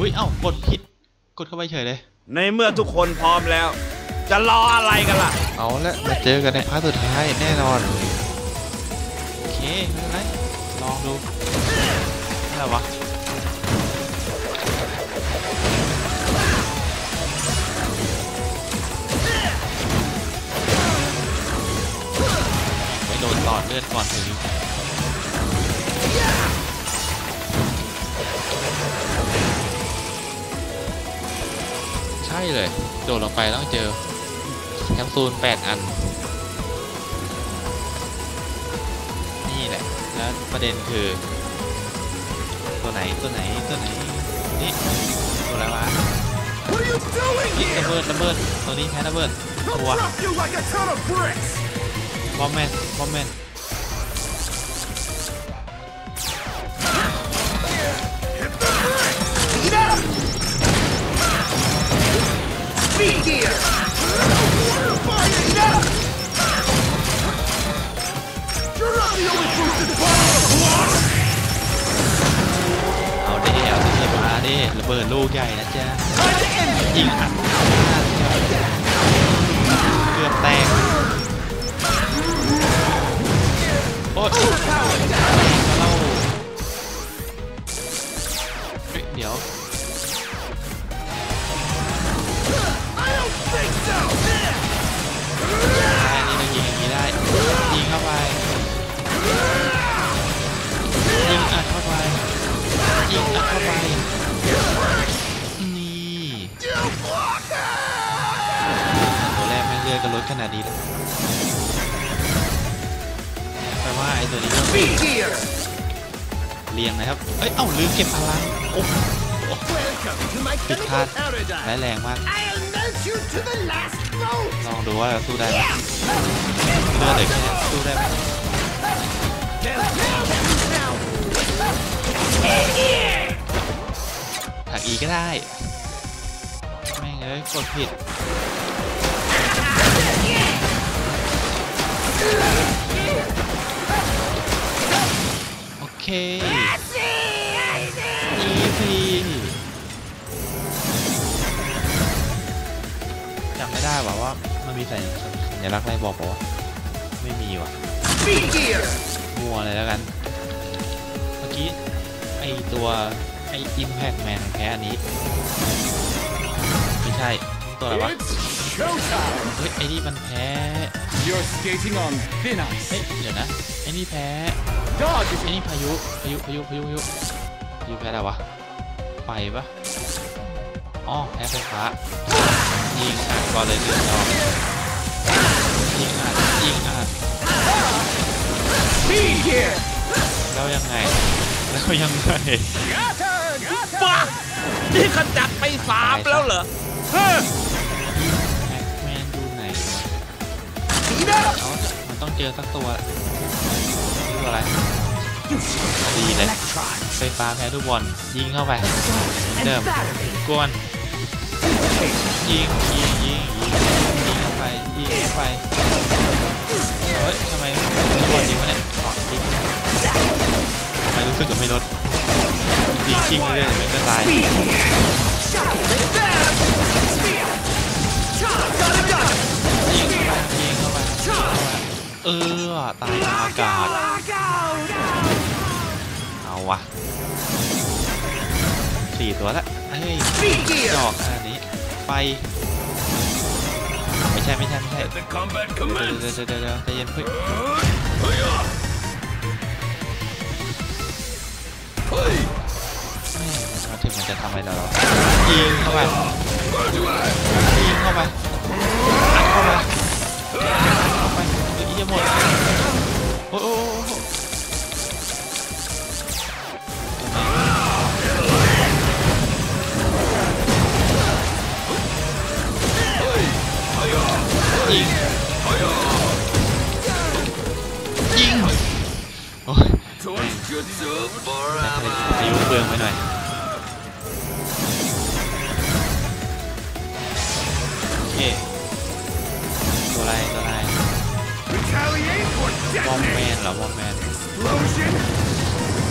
อุ้ยเอ้ากดผิด กดเข้าไปเฉยเลย ในเมื่อทุกคนพร้อมแล้ว จะรออะไรกันล่ะ เอาละมาเจอกันในพาร์ทสุดท้ายแน่นอน โอเคไม่เป็นไรลองดูอะไรวะ โดนต่อเลือดก่อนถึงใช่เลย โดดลงไปต้องเจอแคปซูล8 อัน นี่แหละ แล้วประเด็นคือ ตัวไหนตัวไหนตัวไหน นี่ตัวอะไรวะนี่ระเบิดระเบิดตัวนี้แพ้ระเบิดตัว บอมแมนบอมแมนเอาดิเอาดิมาดิระเบิดลูกใหญ่นะจ๊ะยิงอัดเกือบแตก อ๊ยเล่าเดี๋ยวได้นนี้เรายิงอย่างนี้ได้ยิงเข้าไปยิงอัดเข้าไปยิงอัดเข้าไปนี่ You blocker! ตัวแรกแม่เลือดก็ลดขนาดนี้แล้ว แปลว่าไอ้ตัวนี้ก็เรียงนะครับ เอ้ย เอ้าลืมเก็บพลังโอ้ผิดพลาดร้ายแรงมาก ลองดูว่าสู้ได้ไหมเลือดเหลือแค่นี้สู้ได้ไหมถักอีก็ได้ แม่งเอ้ยกดผิด เคอีพีจำไม่ได้ว่าว่ามันมีสัญสัญลักษณ์อะไรบอกบอกว่าไม่มีว่ะ Speed gear! มัวเลยแล้วกัน เมื่อกี้ ไอตัวไอ Impact Man แพ้อันนี้ ไม่ใช่ ตัวอะไรวะ It's showtime! เฮ้ย ไอนี่มันแพ้ You're skating on thin เฮ้ย ice. เดี๋ยวนะ ไอนี่แพ้ Dodge ไอนี่พายุพายุพายุพายุพายุพายุแพ้อะไรวะไฟปะอ๋อแพ้ไฟฟ้ายิงอัดก่อนเลยเดือดร้อนยิงอัดยิงอัดแล้วยังไงแล้วยังไงบ้านี่ขจัดไปสามแล้วเหรอเฮ้อแมนดูไหนเอาเถอะมันต้องเจอสักตัว ตัวอะไรดีเลยไฟฟ้าแพ้ทุกบอลยิงเข้าไปเดิมกวนยิงยิงยิงยิงยิงเข้าไปยิงเข้าไปเฮ้ยทำไมทุกบอลยิงวะเนี่ยอ๋อยิงทำไมรู้สึกกับไม่ลดยิงชิงเรื่อยๆเดี๋ยวมันก็ตายยิงเข้าไปยิงเข้าไป เออ ตายอากาศ เอาวะสี่ตัวละเฮ้ย Speed จอกอันนี้ ไป ไม่ใช่ไม่ใช่ไม่ใช่ เดี๋ยวเดี๋ยวเดี๋ยวใจเย็นเฮ้ยแม่มาถึงมันจะทำอะไรเราหรอยิงเข้าไปยิงเข้าไปอัดเข้าไปเข้า จะหมดโอ้โหโอ้โหโอ้โหยิงยิงโอ้ย Tonkatsu อายุเปลืองไปหน่อย วอมแมนเหรอวอมแมน Explosion.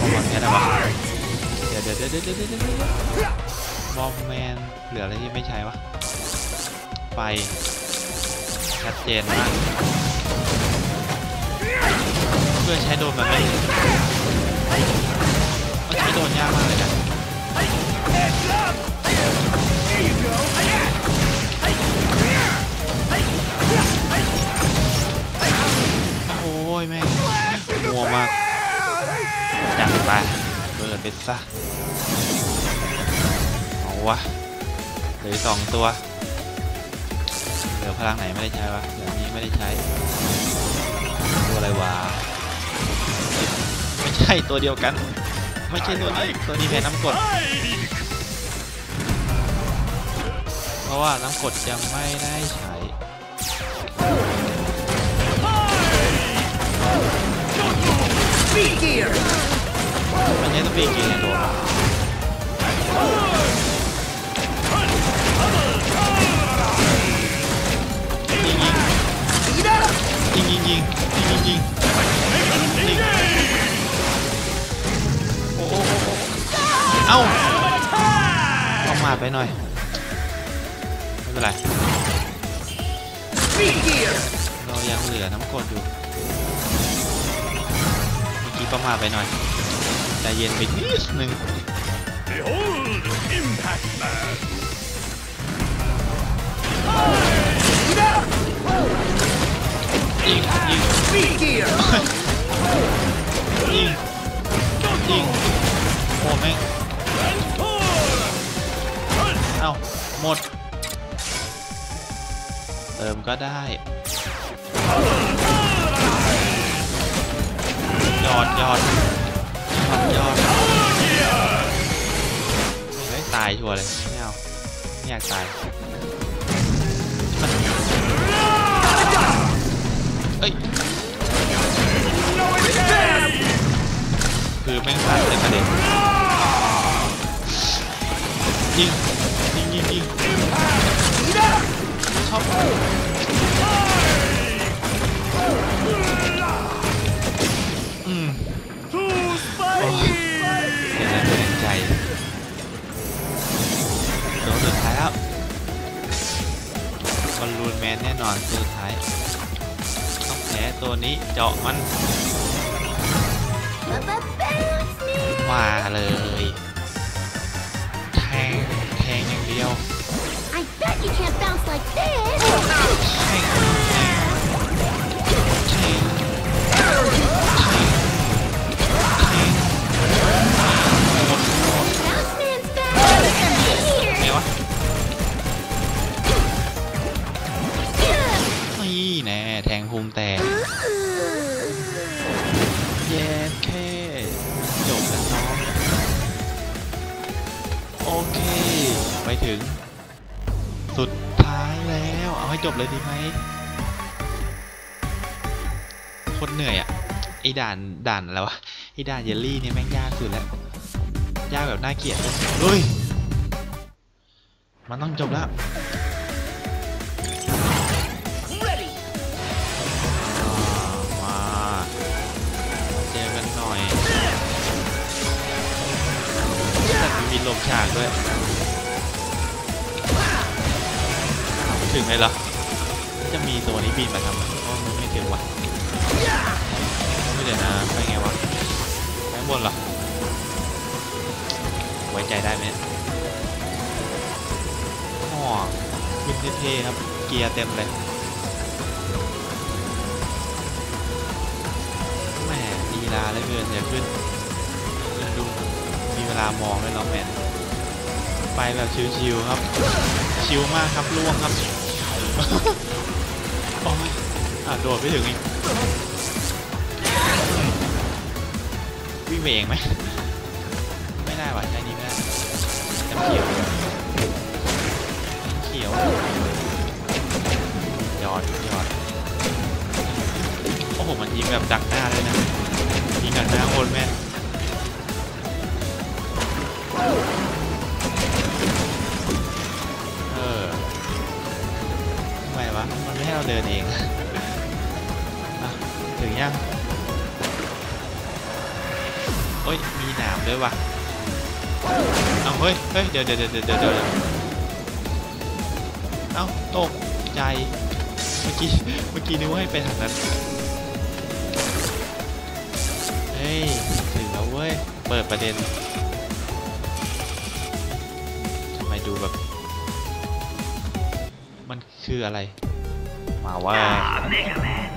บอมแมนแค่ไหนวะเดี๋ยวเดี๋ยวเดี๋ยวเดี๋ยวเดี๋ยวเดี๋ยวอมแมนเหลืออะไรที่ไม่ใช้วะไฟชัดเจนมากเพื่อใช้โดนมันไม่มันใช้โดนยากมากเลยนะ ไปซะ เอาวะเหลือสองตัว เหลือพลังไหนไม่ได้ใช้วะเหลือนี้ไม่ได้ใช้ ตัวอะไรวะ ไม่ใช่ตัวเดียวกัน ไม่ใช่ตัวนี้ตัวนี้แพ้น้ำกด เพราะว่าน้ำกดยังไม่ได้ใช้ Speed gear. มันใช้ตัวปีกกี่โดนวะยิงยิง Speed up. ยิงยิงยิงยิงยิงยิงยิงโอ้โอ้โอ้โอ้เอ้าเอามาไปหน่อย ไม่เป็นไรเรายังเหลือน้ำกดอยู่เมื่อกี้ประมาไปหน่อย ใจเย็นไปนิดนึง Behold, Impact Man. Speed up. ยิงยิง Speed gear. ยิงยิงโอ้แม่งเอ้าหมด เติมก็ได้ยอดยอด ยอดยอดเฮ้ยตายชัวร์เลยไม่เอาไม่อยากตายเอ้ยคือแม่งผ่านเลยประเด็นยิงยิงยิงยิงชอบ แมนแน่นอนตัวสุดท้ายต้องแพ้ตัวนี้เจาะมันมาเลย คตรเหนื่อยอะไอ้ด่านด่านแล้วะไอ้ด่านเยลลี่เนี่ยแม่งยากสุดแล้ว ยากแบบน่าเกลียดเลยเฮ้ยมันต้องจบแล้วมาเจอกันหน่อยแต่มีลมฉากด้วย ถึงเลยเหรอ จะมีตัวนี้บินมาทำไมอ๋อมันไม่ถึงวะไม่เดี๋ยวนะไปไงวะไปบนเหรอไว้ใจได้ไหมอ๋อขึ้นเท่ๆครับ เกียร์เต็มเลยแหมลีลาเหลือเกินเดี๋ยขึ้นขึ้นดูมีเวลามองด้วยเนาแมนไปแบบชิวๆครับ ชิวมากครับล่วงครับ โอ้ยอะโดดไปถึงอีกวิ่งไปเองไหมไม่ได้ว่ะใช้นี้ไม่ได้น้ำเขียวน้ำเขียวยอดยอดโอ้โหมันยิงแบบดักหน้าเลยนะยิงดักหน้าโคนแม่ ไม่ให้เราเดินเองอถึงยังโอ้ย มีหนามด้วยวะเอาเฮ้ยเฮ้ยเดี๋ยวเดี๋ยวเดี๋ยวเดี๋ยวเดี๋ยวเอาตกใจเมื่อกี้เมื่อกี้นึกว่าให้ไปทางนั้นเฮ้ยถึงแล้วเว้ย เปิดประเด็นทำไมดูแบบ มันคืออะไร มาว่า Mega Man,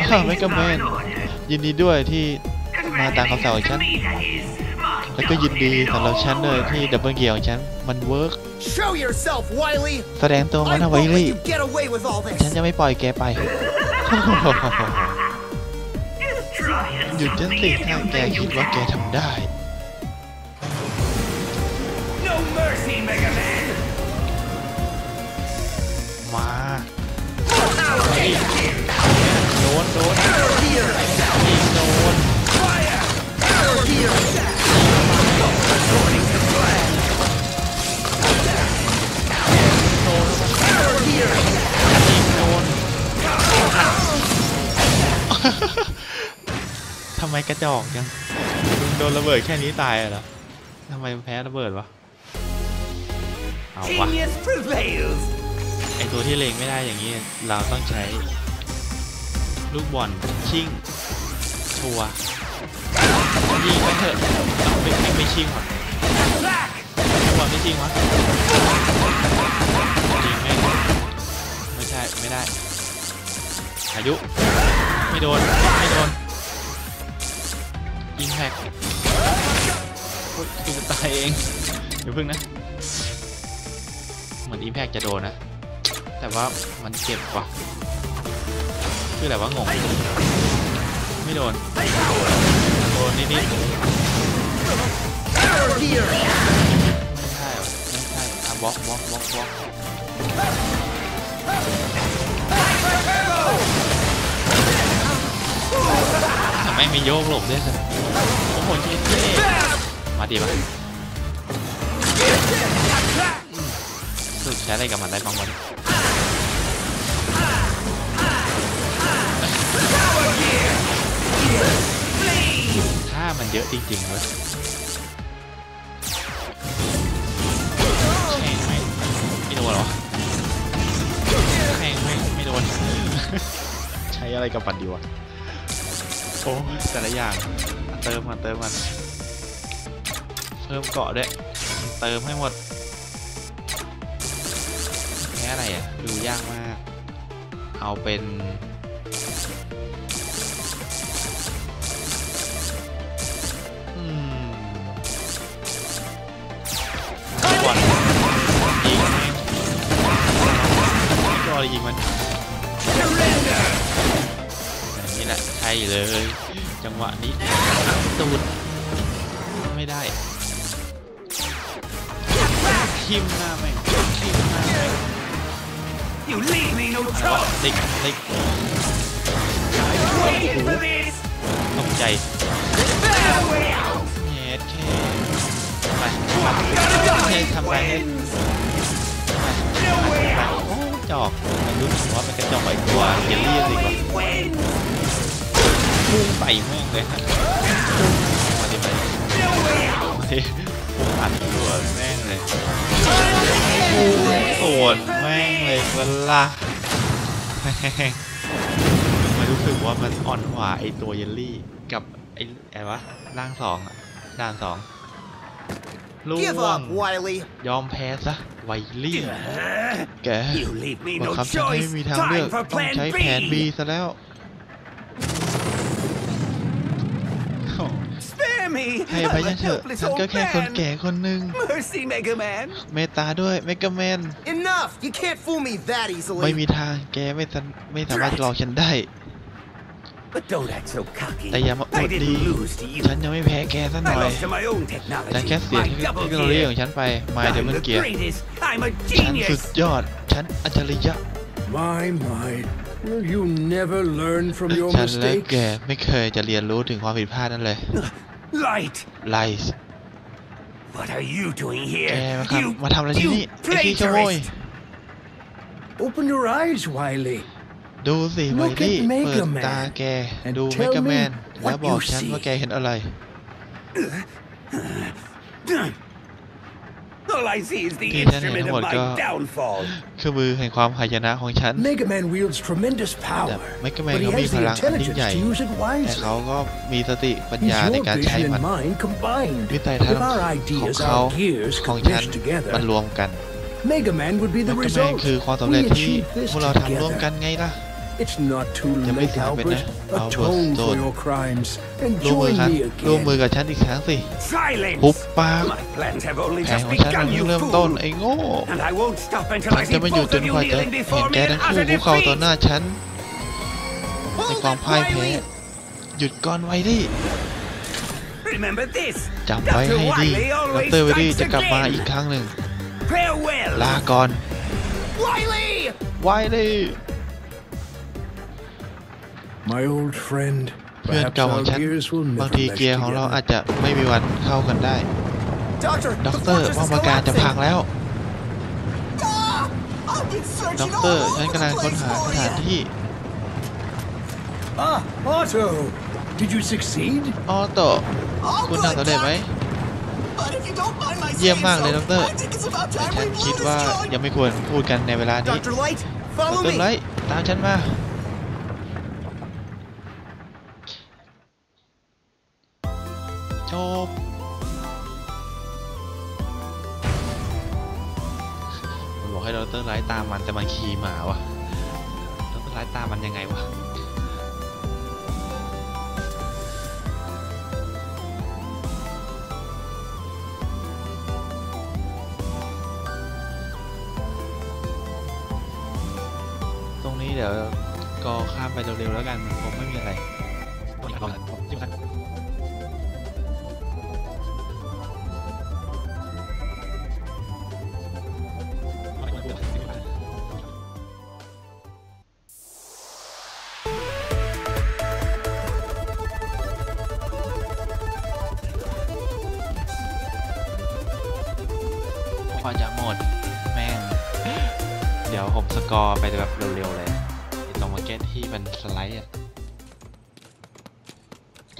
อ้าวไม่ก็แมน congratulations on orders. ยินดีด้วยที่มาตามคำสั่งของ Congratulations ฉัน to me, that is. แล้วก็ยินดีสำหรับฉันเลยที่ดับเบิลเกียร์ของฉันมันเวิร์ก Show yourself, Wiley! แสดงตัวมัน I เอา won't ไว้ let ลี่ you get away with all ฉัน this! จะไม่ปล่อยแกไป Just try it. หยุดฉันสิถ้าแกคิดว่าแกทำได้ No mercy, Mega Man. โดนโดนยิงโดนยิงโดนทำไมกระจอกจังมึงโดนระเบิดแค่นี้ตายเหรอทำไมมันแพ้ระเบิดวะ เอาวะ Genius prevails. ไอตัวที่เลงไม่ได้อย่างนี้ เราต้องใช้ ลูกบอลชิ่งชัวยิงไปเถอะเอาไม่ไม่ไม่ชิ่งวะ Back. ลูกบอลไม่ชิ่งวะยิงไม่ไม่ใช่ไม่ได้อายุไม่โดนไม่โดนยิงแฮกโอ๊ยกูจะตายเองเดี๋ยวพึ่งนะเหมือนอิมแพกจะโดนนะ แต่ว่ามันเจ็บกว่า คือแต่ว่างง ไม่โดน โดนนิดๆไม่ใช่หรอไม่ใช่อะบล็อกบล็อกบล็อกบล็อกแต่แม่มีโยกหลบด้วยสิโอ้โหเท่ๆมาดีป่ะสรุดใช้อะไรกับมันได้บ้างวะ ถ้ามันเยอะจริงๆเว้ยแข่งไม่ไม่โดนเหรอแข่งไม่ไม่โดน ใช้อะไรกับปันดีวะ โอ้ยแต่ละอย่าง เติมมันเติมมัน เพิ่มเกาะด้วยมันเติมให้หมดแค่อะไรอะ ดูยากมาก เอาเป็น ก่อนยิงแม่งไม่รอเลยยิงมันอย่างนี้แหละใช่เลย จังหวะนี้ตูดไม่ได้ทิมหน้าแม่งทิมหน้าแม่ง You leave me no อะไรวะ choice. เด็กเด็กตกใจ Better way out. เฮ็ดแค่ เฮ็ดทำไปเฮ็ดไปไปโอ้จอกมันรู้สึกว่ามันกระจอกไอ้ตัวเยลลี่สิกว่าพุ่งใส่แม่งเลยฮะมาดิมาดิมาดิอัดตัวแม่งเลยพุ่งสวนแม่งเลยเวลามันรู้สึกว่ามันอ่อนกว่าไอตัวเยลลี่กับไออะไรวะร่างสองอะด่านสอง ล่ Give วง up, Wiley! ยอมแพ้ซะไวลี่แก You leave me บัง no คับฉันให้ choice. มีทางเลือก Time for ต้อง plan ใช้แผน B B. ซะแล้ว Spare me. ให้ไปฉันเถอะ helpless ฉันก็ old แค่คน man. แก่คนหนึ่ง Mercy, Mega Man. เมตตาด้วยเมกาแมน Enough! You can't fool me that ไม่ easily! มีทางแกไม่สันไม่สามารถหลอกฉันได้ แต่อย่ามาอ I วดดี didn't lose to you. ฉันยังไม่แพ้แกซะห I น่อย lost to my own ฉัน technology. แค่เสีย My เทค double โนโลยีข gear. องฉันไปมาเด I'm มอน the เกียร์ greatest. I'm a ฉันสุด genius. ยอด ฉันอัจฉริยะ My, my. Will you never learn from your ฉันและแก mistakes? ไม่เคยจะเรียนรู้ถึงความผิดพลาดนั่นเลย Light. ไลส์ What are you doing แก here? มา You, ทำมาทำอะไรที่ you นี่ไอ้ขี้ขโมย plagiarist. Open your eyes, Wiley. ดูสิไว Look at ลี่ Mega เปิด Man ตาแก and ดู tell เมกาแม me น what แล้วบอก you ฉัน see ว่าแกเห็นอะไร All I see is the Thì thế này instrument nó of một my cái- downfall. คือมือแห่งความหายนะของฉัน Mega Man wields tremendous power, Mega Man but he có has bị the phản ứng intelligence nhảy. to use it แต่ wisely. เขาก็มีสติปัญ He's ญาใน your การใช้ vision มัน and mine combined. วิสัยทัศ If น์ our ของ ideas, เขา our gears ของ could ฉัน mesh มัน together, รวมกัน Mega Man would be แม the กกาแมน result. คือความสำเร็จ We ที่ achieved this พวกเราทำร่วมกัน together. ไงล่ะ It's not too อย่าไม่ late, สายไปนะ Albert. Albert Atone for Stone. your crimes and ร่วมมือ join ครับ me ร่วมมือ again. กับฉันอีกครั้งสิ Silence! หุบปาก My plans have only แผน just ของฉันมัน begun, เพิ่ you งเริ่มต้น fool! ไอ้โง่ And I won't stop until ฉั I นจะ see ไม่หยุด both จ of น you กว่าจะ kneeling เห็น before แก me in ทั้งคู่ utter คุกเข่าต่อห defeat! น้าฉันใน Hold ความ it, พ่ายแพ้ Wily! หยุดก่อนไว้ดิ Remember this! จำไว้ Dr. ให้ดี Wily ด always รเวดี้ strikes จะกลับมาอีก again! ครั้งหนึ่ง Farewell! ลาก่อน Wily! ไว้ดิ My old friend. เพื่อน Perhaps เก่าของ our ฉัน gears will บาง never ที mesh เกียร์ของเรา together. อาจจะไม่มีวันเข้ากันได้ Doctor, ด็อก the เตอร์ fortress ป้อ is มปราการจะพัง collapsing! แล้ว I've been ด็อก searching เตอ all ร์ over ฉัน the กำลังค้น place หา for สถาน you. ที่ Ah, Otto! Did you succeed? ออโต้ All คุณ good, ทำสำเร็จไหม Doc. But if you don't mind my เยี่ยม saying มากเลย so, ด็อกเตอร์ I think it's about แต่ time ฉัน we คิด blew ว่า this joint. ยังไม่ควรพูดกันในเวลานี้ Dr. Light, ด follow ร me! ไลท์ตามฉันมา อกให้ดรไลท์ตามมันแต่มันขี่หมาวะดรไลท์ตามมันยังไงวะตรงนี้เดี๋ยวก็ข้ามไปเร็วๆแล้วกันคงไม่มีอะไร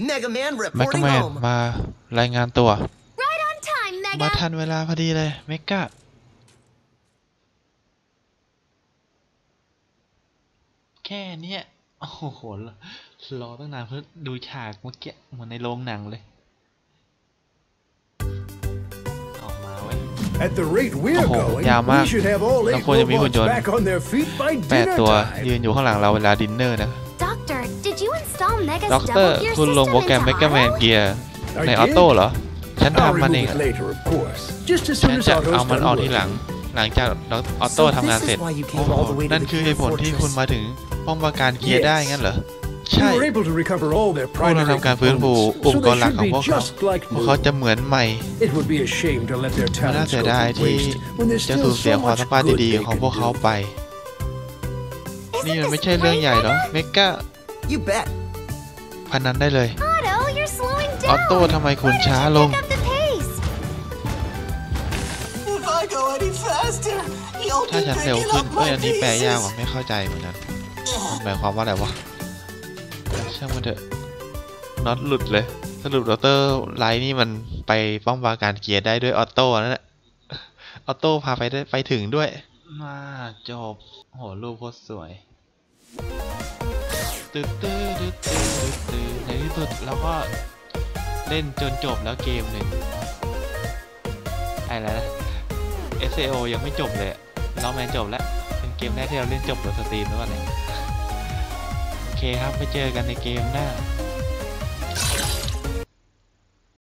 Mega Man แม็กกา reporting แมน home. มารายงานตัว Right on time, มา Mega. ทันเวลาพอดีเลยเมกะแค่เนี้ยโอ้โห รอตั้งนานเพื่อดูฉากเมื่อกี้เหมือนในโรงหนังเลย ออกมาเว้ย At the rate we're Oh, going, yeah, we Mark. should have all eight Ako, yung may robots hunyon. back on their feet by แปด dinner ตัว time. ยืนอยู่ข้างหลังเราเวลาดินเนอร์นะ ด็อกเตอร์ double gear คุณลง system โปรแกรม into เมก a แมน auto? เกียร์ I ใน did. ออโต้เหรอ ฉัน I'll ทำมันเอง remove อะ it later, of course. Just as ฉั soon น as จะ Otto's เอามัน done ออกทีหลัง working. หลังจากออโต้ So ทำงาน this is เสร็จ why you โอ้ came โห all the way to นั่น the คือ Gear เหตุผลที่ Fortress. คุณมาถึงป้อมปราการเกียร์ Yes. ได้งั้นเหรอ We ใช่ were able to recover all their พวกเรา primary ทำการฟื้นฟู components, อุป so กร they ณ์หลัก should ของ be พวกเขา just like พวกเขาจะ new. เหมือนใหม่ It would be a shame to let their มันน่า talents เสีย go ดาย to ที่ waste when there's จะ still สูญเสีย so ความ much สามารถ good ดี they ๆของ can พวกเขา do. ไป Isn't นี่มัน this ไม่ใช่เรื่อง great, ใหญ่หรอ Mega? เมกะ You bet. พนันได้เลย Otto, you're slowing ออ down. โต้ทำไมคุณ Why don't ช้า you ลง pick up the pace? If I go any faster, you'll ถ้า be ฉันเร็ว picking ขึ้น up เอ้ย my อันนี้แปลยากกว่า pieces. ไม่เข้าใจเหมือนกันมันหมายความว่าอะไรวะช่างมันเถอะน็อตหลุดเลย สรุปดอเตอร์ไลท์นี่มันไปป้อมปราการเกียร์ได้ด้วยออโต้นั่นแหละออโต้พาไปได้ไปถึงด้วย มาจบ โหรูปโคตรสวย ตึ๊ดตึ๊ดตึ๊ดตึ๊ดตึ๊ดตึ๊ดในที่สุดเราก็เล่นจนจบแล้วเกมหนึ่งอะไรนะ SAO ยังไม่จบเลยเราแมนจบแล้วเป็นเกมแรกที่เราเล่นจบบนสตรีมด้วยอะไรโอเคครับไปเจอกันในเกมหน้า